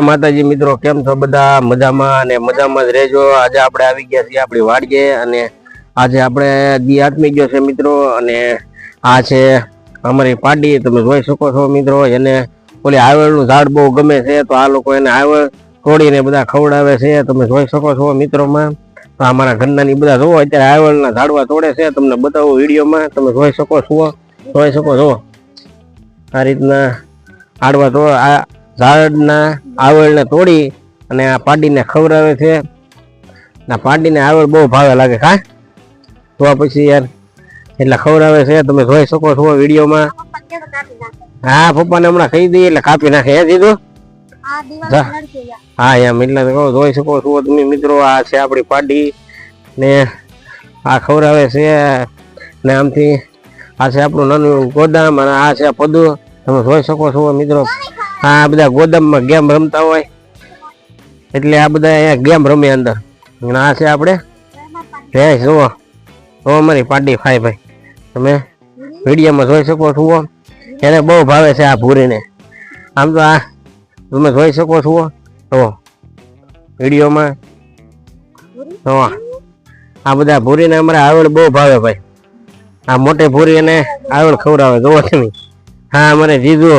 માતાજી મિત્રો, કેમ છો બધા? મજામાં અને મજામાં જ રહેજો. આજે આપણે આવી ગયા છીએ આપણી વાડીએ અને આજે આપણે દી આત્મી ગયો છે મિત્રો અને આ છે અમારી પાડી. તમે જોઈ શકો છો મિત્રો, એને ઓલી આવળનું ઝાડ બહુ ગમે છે, તો આ લોકો એને આવળ તોડીને બધા ખવડાવે છે. તમે જોઈ શકો છો મિત્રોમાં, તો અમારા ઘરના ની બધા જોવો અત્યારે આવળના ઝાડવા તોડે છે. તમને બતાવું વિડીયોમાં, તમે જોઈ શકો છો, જોઈ શકો છો આ રીતના આડવા તો આ ઝાડના આવળને તોડી અને આ પાડીને ખવડાવે છે. આ પાડીને આવળ બહુ ભાવે લાગે ખા. તો પછી યાર એટલે ખવડાવે છે તમે જોઈ શકો છો વિડીયોમાં. હા પપ્પાને હમણાં ખાઈ દઈએ એટલે કાપી નાખે. હે દીધું. હા એમ એટલે કહું જોઈ શકો છો તમે મિત્રો આ છે આપણી પાડી ને આ ખવડાવે છે. ને આમથી આ છે આપણું નાનું ગોદામ અને આ છે પદું. તમે જોઈ શકો છો મિત્રો. આ બધા ગોદામમાં ગેમ રમતા હોય. એટલે આ બધા અહીંયા ગેમ રમે અંદર. અને આ છે આપણે. ભેંસ જુઓ. તો અમારી પાડી ખાય ભાઈ. તમે વિડીયોમાં જોઈ શકો છો એને બહુ ભાવે છે આ ભૂરીને. આમ તો આ તમે જોઈ શકો છો તો વિડીયોમાં. તો આ બધા ભૂરીને અમારે આવડ બહુ ભાવે ભાઈ. આ મોટી ભૂરી એને આવડ ખવડાવે જોવો તમે. હા, અમારે જીજુ.